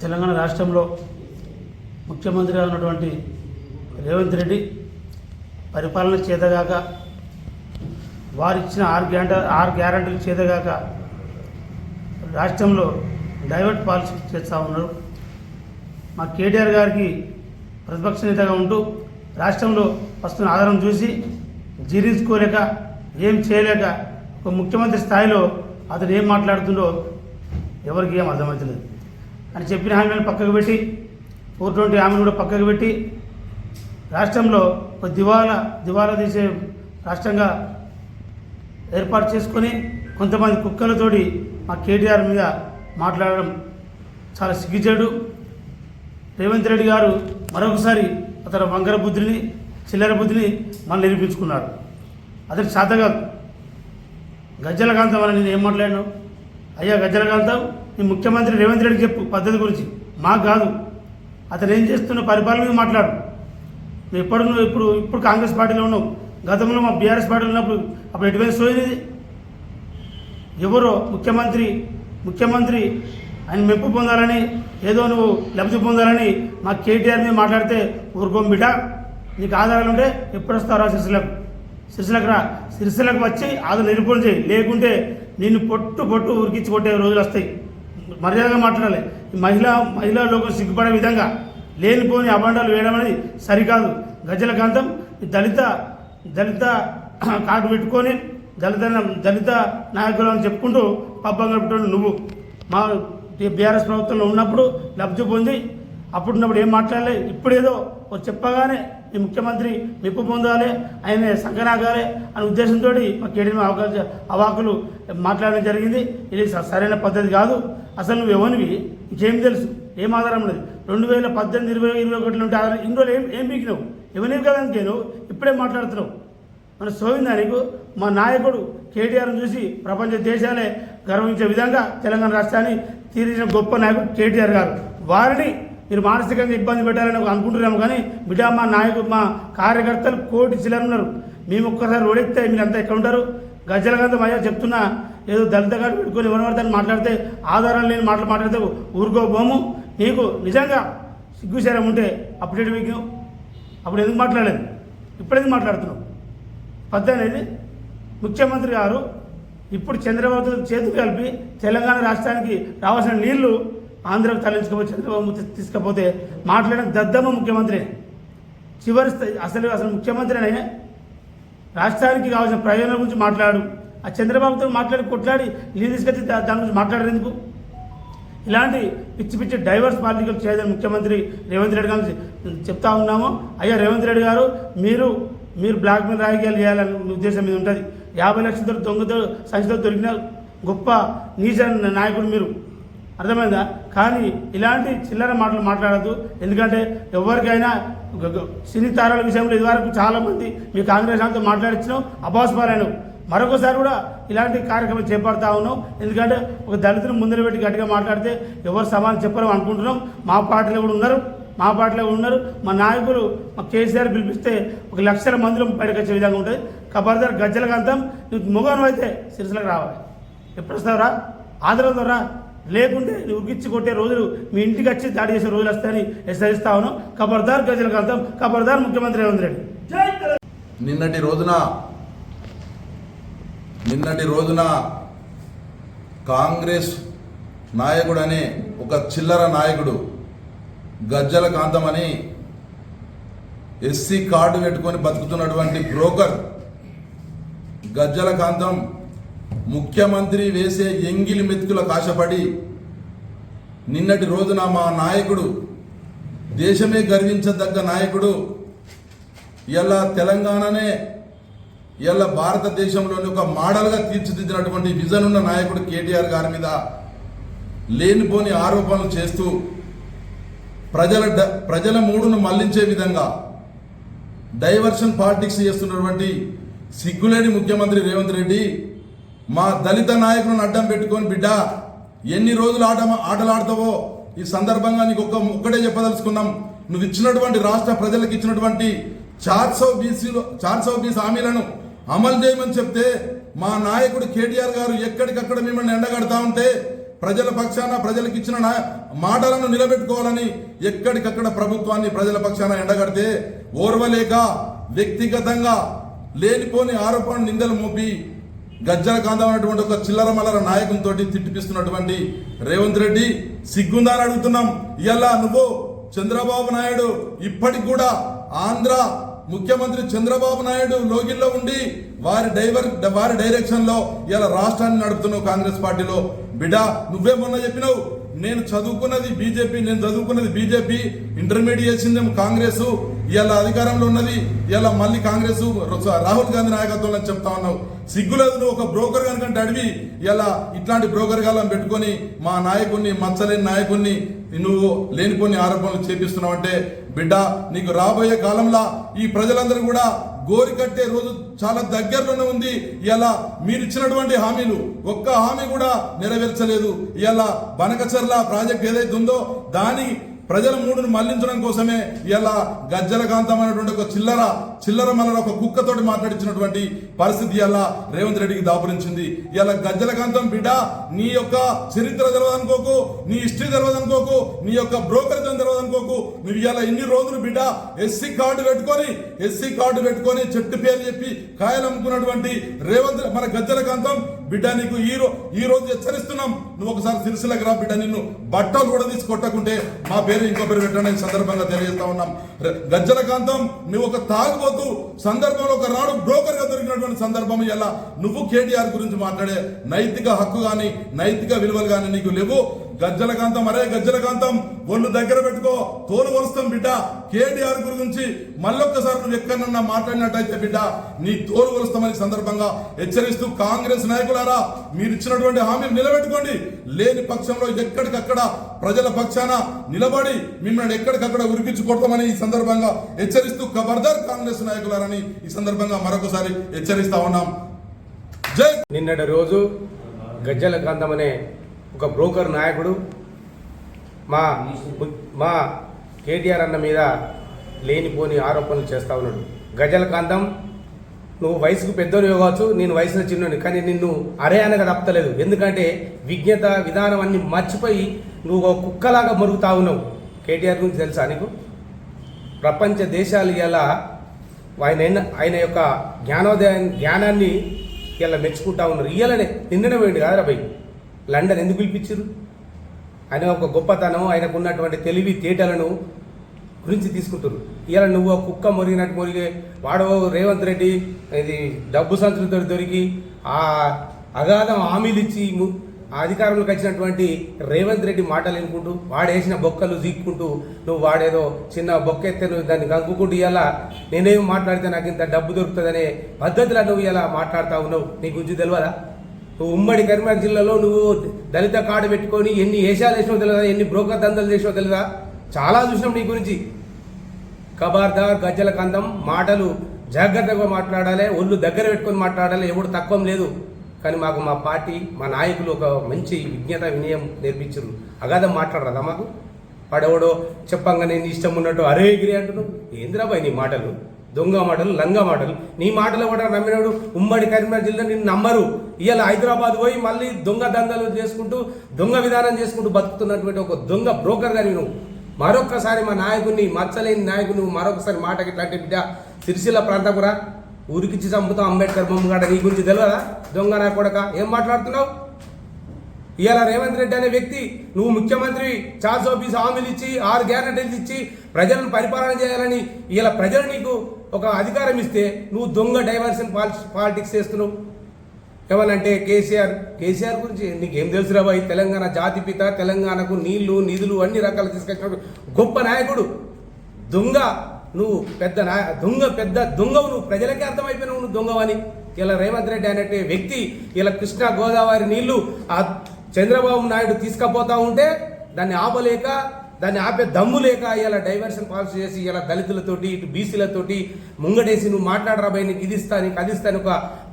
తెలంగాణ రాష్ట్రంలో ముఖ్యమంత్రిగా ఉన్నటువంటి రేవంత్ రెడ్డి పరిపాలన చేతగాక వారిచ్చిన ఆరు గ్యారంట ఆరు గ్యారంటీలు చేతగాక రాష్ట్రంలో డైవర్ట్ పాలసీ చేస్తూ ఉన్నారు. మా కేటీఆర్ గారికి ప్రతిపక్ష నేతగా ఉంటూ రాష్ట్రంలో వస్తున్న ఆధారం చూసి జీర్ణించుకోలేక ఏం చేయలేక ఒక ముఖ్యమంత్రి స్థాయిలో అతను ఏం మాట్లాడుతుండో ఎవరికి ఏం అర్థమవుతలేదు అని చెప్పిన హామీలను పక్కకు పెట్టి ఫోర్ ట్వంటీ హామీలు కూడా పక్కకు పెట్టి రాష్ట్రంలో ఒక దివాలా దివాలా తీసే రాష్ట్రంగా ఏర్పాటు చేసుకొని కొంతమంది కుక్కలతోటి మా కేటీఆర్ మీద మాట్లాడడం చాలా సిగ్గుచేడు రేవంత్ రెడ్డి గారు మరొకసారి అతని వంకర బుద్ధిని చిల్లర బుద్ధిని మళ్ళీ నిరూపించుకున్నారు. అతని శాతగా గజ్జల కాంతం అని నేను ఏం మాట్లాడాను అయ్యా గజ్జలకాంతం నీ ముఖ్యమంత్రి రేవంత్ రెడ్డి చెప్పు పద్ధతి గురించి. మాకు కాదు. అతను ఏం చేస్తున్న పరిపాలన మీద మాట్లాడు. నువ్వు ఎప్పుడు నువ్వు ఇప్పుడు ఇప్పుడు కాంగ్రెస్ పార్టీలో ఉన్నావు. గతంలో మా బీఆర్ఎస్ పార్టీలో ఉన్నప్పుడు అప్పుడు ఎటువంటి సోయినది ఎవరో ముఖ్యమంత్రి ముఖ్యమంత్రి ఆయన మెప్పు పొందాలని ఏదో నువ్వు లబ్ధి పొందాలని మా కేటీఆర్ మీద మాట్లాడితే ఊరుకోం బిడ్డ. నీకు ఆధారాలు ఉంటే ఎప్పుడు వస్తారా సిరిసిలకు? సిరిసిలకు రా. సిరిసిలకు వచ్చి ఆధార నిరూపణ చేయి. లేకుంటే నిన్ను పొట్టు పొట్టు ఉరికించి కొట్టే రోజులు వస్తాయి. మర్యాదగా మాట్లాడాలి. మహిళ మహిళా మహిళా లోకం సిగ్గుపడే విధంగా లేనిపోని అబండాలు వేయడం అనేది సరికాదు. గజల కాంతం దళిత దళిత కార్డు పెట్టుకొని దళిత దళిత నాయకులు అని చెప్పుకుంటూ పబ్బం గడుపుతాడు నువ్వు. మా బీఆర్ఎస్ ప్రభుత్వంలో ఉన్నప్పుడు లబ్ధి పొంది అప్పుడున్నప్పుడు ఏం మాట్లాడలే ఇప్పుడేదో ఓ చెప్పగానే ఈ ముఖ్యమంత్రి మెప్పు పొందాలి ఆయన సంకనాగాలి అనే ఉద్దేశంతో మా కేడీఎం అవకాశ అవాకులు మాట్లాడడం జరిగింది. ఇది స- సరైన పద్ధతి కాదు. అసలు నువ్వు ఎవనివి? ఇంకేం తెలుసు? ఏం ఆధారం లేదు. రెండు వేల పద్దెనిమిది ఇరవై ఇరవై ఒకటిలో ఉంటే ఆధారం ఇన్ని రోజులు ఏం ఏం పీకినావు? ఎవరివి కదా నేను ఇప్పుడే మాట్లాడుతున్నావు. మన సోవిందా నీకు? మా నాయకుడు కేటీఆర్ని చూసి ప్రపంచ దేశాలే గర్వించే విధంగా తెలంగాణ రాష్ట్రాన్ని తీర్చిన గొప్ప నాయకుడు కేటీఆర్ గారు. వారిని మీరు మానసికంగా ఇబ్బంది పెట్టాలని అనుకుంటున్నాము కానీ బిడ్డ మా నాయకుడు మా కార్యకర్తలు కోటి చిల్లర ఉన్నారు మేము ఒక్కసారి రోడెక్తే మీరంతా ఎక్కడ ఉంటారు? గజ్జలగంధం అయ్యా చెప్తున్నా ఏదో దళిత గారు పెట్టుకొని ఎవరెవరితో మాట్లాడితే ఆధారం లేని మాటలు మాట్లాడితే ఊరుకోబోము నీకు నిజంగా సిగ్గుశరం ఉంటే అప్డేట్ మీకు? అప్పుడు ఎందుకు మాట్లాడలేదు? ఇప్పుడు ఎందుకు మాట్లాడుతున్నావు? పద్ధతి అనేది ముఖ్యమంత్రి గారు ఇప్పుడు చంద్రబాబు చేతులు కలిపి తెలంగాణ రాష్ట్రానికి రావాల్సిన నీళ్ళు ఆంధ్రకు తరలించుకపోతే చంద్రబాబు తీసుకపోతే మాట్లాడిన దద్దమ్మ ముఖ్యమంత్రి. చివరి అసలు అసలు ముఖ్యమంత్రి అనే రాష్ట్రానికి కావాల్సిన ప్రయోజనం గురించి మాట్లాడు. ఆ చంద్రబాబుతో మాట్లాడి కొట్లాడి నీళ్ళు తీసుకొచ్చి దాని గురించి మాట్లాడేందుకు ఇలాంటి పిచ్చి పిచ్చి డైవర్స్ పాలిటికల్ చేయదని ముఖ్యమంత్రి రేవంత్ రెడ్డి గారు చెప్తా ఉన్నాము. అయ్యా రేవంత్ రెడ్డి గారు మీరు మీరు బ్లాక్ మెయిల్ రాజకీయాలు చేయాలని ఉద్దేశం మీద ఉంటుంది. యాభై లక్షలతో దొంగతో సంచితో దొరికిన గొప్ప నీచ నాయకుడు మీరు. అర్థమైందా? కానీ ఇలాంటి చిల్లర మాటలు మాట్లాడద్దు. ఎందుకంటే ఎవరికైనా సినీ తారాల విషయంలో ఇదివరకు చాలామంది మీ కాంగ్రెస్ అంతా మాట్లాడించినాం అబాస్పారాయణం మరొకసారి కూడా ఇలాంటి కార్యక్రమం చేపడతా ఉన్నాం. ఎందుకంటే ఒక దళితులు ముందర పెట్టి గట్టిగా మాట్లాడితే ఎవరు సమాధానం చెప్పరు అనుకుంటున్నాం. మా పార్టీలో కూడా ఉన్నారు. మా పార్టీలో కూడా ఉన్నారు. మా నాయకులు మా కేసీఆర్ పిలిపిస్తే ఒక లక్షల మందిలో బయటకు వచ్చే విధంగా ఉంటుంది. కబర్దార్ గజ్జల గంతం నువ్వు మొగను అయితే సిరిసిలకు రావాలి. ఎప్పుడు వస్తావురా? ఆదరణ రా లేకుంటే నువ్వు ఉరికిచ్చి కొట్టే రోజులు మీ ఇంటికి వచ్చి దాడి చేసే రోజులు వస్తాయని హెచ్చరిస్తా ఉన్నాం. ఖబర్దార్ గజల గంతం ఖబర్దార్ ముఖ్యమంత్రి రేవంత్ రెడ్డి. నిన్నటి రోజున నిన్నటి రోజున కాంగ్రెస్ నాయకుడు అనే ఒక చిల్లర నాయకుడు గజ్జల కాంతం అని ఎస్సీ కార్డు పెట్టుకొని బతుకుతున్నటువంటి బ్రోకర్ గజ్జల కాంతం ముఖ్యమంత్రి వేసే ఎంగిలి మెతుకుల కాశపడి నిన్నటి రోజున మా నాయకుడు దేశమే గర్వించదగ్గ నాయకుడు ఇలా తెలంగాణనే ఇలా భారతదేశంలోని ఒక మోడల్గా తీర్చిదిద్దినటువంటి విజన్ ఉన్న నాయకుడు కేటీఆర్ గారి మీద లేనిపోని ఆరోపణలు చేస్తూ ప్రజల డ- ప్రజల మూడును మళ్ళించే విధంగా డైవర్షన్ పాలిటిక్స్ చేస్తున్నటువంటి సిగ్గులేని ముఖ్యమంత్రి రేవంత్ రెడ్డి మా దళిత నాయకులను అడ్డం పెట్టుకొని బిడ్డ ఎన్ని రోజులు ఆట ఆటలాడతావో? ఈ సందర్భంగా నీకు ఒక్క ఒక్కటే చెప్పదలుచుకున్నాం. నువ్వు ఇచ్చినటువంటి రాష్ట్ర ప్రజలకు ఇచ్చినటువంటి చార్ సౌ బీసీలో బీస్ హామీలను అమలు చేయమని చెప్తే మా నాయకుడు కేటీఆర్ గారు ఎక్కడికక్కడ మిమ్మల్ని ఎండగడతా ఉంటే ప్రజల పక్షాన ప్రజలకు ఇచ్చిన మాటలను నిలబెట్టుకోవాలని ఎక్కడికక్కడ ప్రభుత్వాన్ని ప్రజల పక్షాన ఎండగడితే ఓర్వలేక వ్యక్తిగతంగా లేనిపోని ఆరోపణ నిందలు మోపి గజ్జల కాంతం అనేటువంటి ఒక చిల్లర మల్లర నాయకంతో తిట్టిపిస్తున్నటువంటి రేవంత్ రెడ్డి సిగ్గుందా అని అడుగుతున్నాం. ఇలా నువ్వు చంద్రబాబు నాయుడు ఇప్పటికి కూడా ఆంధ్ర ముఖ్యమంత్రి చంద్రబాబు నాయుడు లోగిల్లో ఉండి వారి డైవర్ వారి డైరెక్షన్లో ఇలా రాష్ట్రాన్ని నడుపుతున్నావు కాంగ్రెస్ పార్టీలో. బిడా నువ్వే మొన్న చెప్పినావు నేను చదువుకున్నది బీజేపీ నేను చదువుకున్నది బీజేపీ ఇంటర్మీడియట్ చేసిందేమో కాంగ్రెస్. ఇలా అధికారంలో ఉన్నది ఇలా మళ్ళీ కాంగ్రెస్. రాహుల్ గాంధీ నాయకత్వంలో అని చెప్తా ఉన్నావు. సిగ్గులేదు నువ్వు ఒక బ్రోకర్ కనుకంటే అడివి ఇలా ఇట్లాంటి బ్రోకర్ గాలం పెట్టుకొని మా నాయకుడిని మచ్చలేని నాయకుడిని నువ్వు లేనిపోని ఆరోపణలు చేపిస్తున్నావు అంటే బిడ్డ నీకు రాబోయే కాలంలో ఈ ప్రజలందరూ కూడా గోరి కట్టే రోజు చాలా దగ్గరలోనే ఉంది. ఇలా మీరు ఇచ్చినటువంటి హామీలు ఒక్క హామీ కూడా నెరవేర్చలేదు. ఇలా బనకచర్ల ప్రాజెక్ట్ ఏదైతే ఉందో దాని ప్రజల మూడును మళ్ళించడం కోసమే ఇలా గజ్జలకాంతమైనటువంటి ఒక చిల్లర చిల్లర మల్లర ఒక కుక్కతోటి మాట్లాడించినటువంటి పరిస్థితి ఇలా రేవంత్ రెడ్డికి దాపురించింది. ఇలా గజ్జల కాంతం బిడ్డ నీ యొక్క చరిత్ర తెలియదనుకోకు నీ హిస్టరీ తెలియదనుకోకు నీ యొక్క బ్రోకరేజం తెలియదనుకోకు నువ్వు ఇలా ఇన్ని రోజులు బిడ్డ ఎస్సీ కార్డు పెట్టుకొని ఎస్సీ కార్డు పెట్టుకొని చెట్టు పేరు చెప్పి కాయలు అమ్ముకున్నటువంటి రేవంత్ మన గజ్జల కాంతం బిడ్డ నీకు ఈ రో ఈ రోజు హెచ్చరిస్తున్నాం. నువ్వు ఒకసారి సిరిసిలకు రా బిడ్డ నిన్ను బట్టలు కూడా తీసి కొట్టకుంటే మా పేరు ఇంకో పేరు పెట్టడం ఈ సందర్భంగా తెలియజేస్తా ఉన్నాం. గజ్జల కాంతం నువ్వు ఒక తాగుబోతు సందర్భంలో ఒక రాడు బ్రోకర్గా దొరికినటువంటి సందర్భం ఎలా? నువ్వు కేటీఆర్ గురించి మాట్లాడే నైతిక హక్కు కానీ నైతిక విలువలు కానీ నీకు లేవు. గజ్జల కాంతం అరే గజ్జల కాంతం ఒళ్ళు దగ్గర పెట్టుకో. తోలు వరుస్తాం బిడ్డ. కేటీఆర్ గురించి మళ్ళొక్కసారి నువ్వు ఎక్కడన్నా మాట్లాడినట్టయితే బిడ్డ నీ తోలు వరుస్తామని సందర్భంగా హెచ్చరిస్తూ కాంగ్రెస్ నాయకులారా మీరు ఇచ్చినటువంటి హామీలు నిలబెట్టుకోండి. లేని పక్షంలో ఎక్కడికక్కడ ప్రజల పక్షాన నిలబడి మిమ్మల్ని ఎక్కడికక్కడ ఉరిపించుకొడతామని ఈ సందర్భంగా హెచ్చరిస్తూ ఖబర్దార్ కాంగ్రెస్ నాయకులారని ఈ సందర్భంగా మరొకసారి హెచ్చరిస్తా ఉన్నాం. జై నిన్నటి రోజు గజ్జల కాంతం అనే ఒక బ్రోకర్ నాయకుడు మా మా కేటీఆర్ అన్న మీద లేనిపోని ఆరోపణలు చేస్తూ ఉన్నాడు. గజల కాంతం నువ్వు వయసుకు పెద్దోని కావచ్చు నేను వయసులో చిన్నోని కానీ నిన్ను అరే అనగా తప్పలేదు ఎందుకంటే విజ్ఞత విధానం అన్ని మర్చిపోయి నువ్వు ఒక కుక్కలాగా మరుగుతా ఉన్నావు. కేటీఆర్ గురించి తెలుసా నీకు? ప్రపంచ దేశాలు ఇలా ఆయన ఆయన యొక్క జ్ఞానోదయం జ్ఞానాన్ని ఇలా మెచ్చుకుంటా ఉన్నారు. ఇయ్యాలనే నిన్ననే పోయింది కాదురా భయ్ లండన్ ఎందుకు పిలిపించారు ఆయన ఒక గొప్పతనం ఆయనకు ఉన్నటువంటి తెలివి తేటలను గురించి తీసుకుంటారు ఇలా నువ్వు కుక్క మురిగినట్టు మురిగే వాడో రేవంత్ రెడ్డి ఇది డబ్బు సంతృప్తితో దొరికి ఆ అగాధం హామీలు ఇచ్చి అధికారంలోకి వచ్చినటువంటి రేవంత్ రెడ్డి మాటలు వినుకుంటూ వాడేసిన బొక్కలు జీక్కుంటూ నువ్వు వాడేదో చిన్న బొక్క ఎత్తే నువ్వు దాన్ని గంగుకుంటూ ఇలా నేనేం మాట్లాడితే నాకు ఇంత డబ్బు దొరుకుతుందనే పద్ధతిలో నువ్వు ఇలా మాట్లాడుతూ ఉన్నావు. నీ గురించి తెలియదా నువ్వు ఉమ్మడి కరీంనగర్ జిల్లాలో నువ్వు దళిత కార్డు పెట్టుకొని ఎన్ని ఏషాలు వేసినావు తెలియదా ఎన్ని బ్రోకర్ దందలు చేసినావు తెలియదా చాలా చూసినాం నీ గురించి. కబార్దార్ గజ్జల కందం మాటలు జాగ్రత్తగా మాట్లాడాలి ఒళ్ళు దగ్గర పెట్టుకొని మాట్లాడాలి ఎవడు తక్కువ లేదు. కానీ మాకు మా పార్టీ మా నాయకులు ఒక మంచి విజ్ఞత వినయం నేర్పించారు. అగాధం మాట్లాడరాదా మాకు? పడవడో చెప్పంగానే నీ ఇష్టం ఉన్నట్టు అరే గిరి అంటున్నావు ఏంద్రాబాయ్ నీ మాటలు? దొంగ మాటలు లంగ మాటలు. నీ మాటలు కూడా నమ్మినాడు? ఉమ్మడి కరీంనగర్ జిల్లా నిన్ను నమ్మరు. ఇవాళ హైదరాబాద్ పోయి మళ్ళీ దొంగ దందాలు చేసుకుంటూ దొంగ విధానం చేసుకుంటూ బతుకుతున్నటువంటి ఒక దొంగ బ్రోకర్ గాని నువ్వు. మరొక్కసారి మా నాయకుడిని మచ్చలేని నాయకుని నువ్వు మరొకసారి మాటకి ఇట్లాంటి బిడ్డ సిరిసిల్ల ప్రాంతం కూడా ఊరికిచ్చి చంపుతాం అంబేద్కర్ బొమ్మ కాడ నీ గురించి తెలియదా దొంగ నా కొడక. ఏం మాట్లాడుతున్నావు? ఇవాళ రేవంత్ రెడ్డి అనే వ్యక్తి నువ్వు ముఖ్యమంత్రి చార్జ్ ఆఫీస్ హామీలు ఇచ్చి ఆరు గ్యారంటీలు ఇచ్చి ప్రజలను పరిపాలన చేయాలని ఇలా ప్రజలు నీకు ఒక అధికారం ఇస్తే నువ్వు దొంగ డైవర్షన్ పాలిటిక్స్ చేస్తున్నావు. ఏమనంటే కేసీఆర్. కేసీఆర్ గురించి నీకేం తెలుసురా రాబాయి తెలంగాణ జాతిపిత తెలంగాణకు నీళ్ళు నిధులు అన్ని రకాలు తీసుకొచ్చినప్పుడు గొప్ప నాయకుడు. దొంగ. నువ్వు పెద్ద నాయ దొంగ పెద్ద దొంగవు. నువ్వు ప్రజలకే అర్థమైపోయినావు నువ్వు దొంగవని. ఇలా రేవంత్ రెడ్డి అనే వ్యక్తి ఇలా కృష్ణా గోదావరి నీళ్ళు ఆ చంద్రబాబు నాయుడు తీసుకుపోతా ఉంటే దాన్ని ఆపలేక దాన్ని ఆపే దమ్ము లేక ఇలా డైవర్షన్ పాలసీ చేసి ఇలా దళితులతోటి ఇటు బీసీలతోటి ముంగడేసి నువ్వు మాట్లాడరా నీకు ఇది ఇస్తా నీకు అది ఇస్తాను ఒక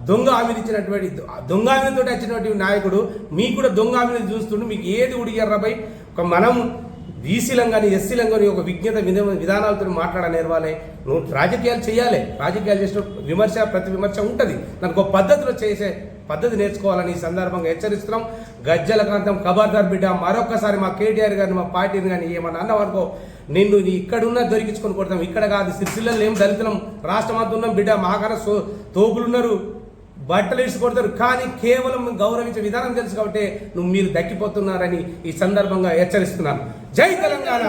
దొంగ ఆమెనిచ్చినటువంటి దొంగ ఆమెనితో వచ్చినటువంటి నాయకుడు మీకు కూడా దొంగ ఆమెని చూస్తుండే మీకు ఏది ఉడిగర్రపై ఒక మనం బీసీలం కానీ ఎస్సీలం కానీ ఒక విజ్ఞత విధానాలతో మాట్లాడనేవాలే నువ్వు రాజకీయాలు చేయాలి రాజకీయాలు చేసిన విమర్శ ప్రతి విమర్శ ఉంటుంది. దానికి ఒక పద్ధతిలో చేసే పద్ధతి నేర్చుకోవాలని ఈ సందర్భంగా హెచ్చరిస్తున్నాం. గజ్జల కాంతం కబార్దార్ బిడ్డ మరొకసారి మా కేటీఆర్ గారిని మా పార్టీని కానీ ఏమన్నా అన్నవనుకో నిన్ను ఇక్కడున్నా దొరికించుకొని కొడతాం. ఇక్కడ కాదు సిరిసిల్లలో ఏం దళితులం రాష్ట్రం అంతా ఉన్నాం బిడ్డ మాకన సో తోపులున్నారు. బట్టలు ఇచ్చి కొడతారు కానీ కేవలం గౌరవించే విధానం తెలుసు కాబట్టి నువ్వు మీరు దక్కిపోతున్నారని ఈ సందర్భంగా హెచ్చరిస్తున్నాను. జై తెలంగాణ!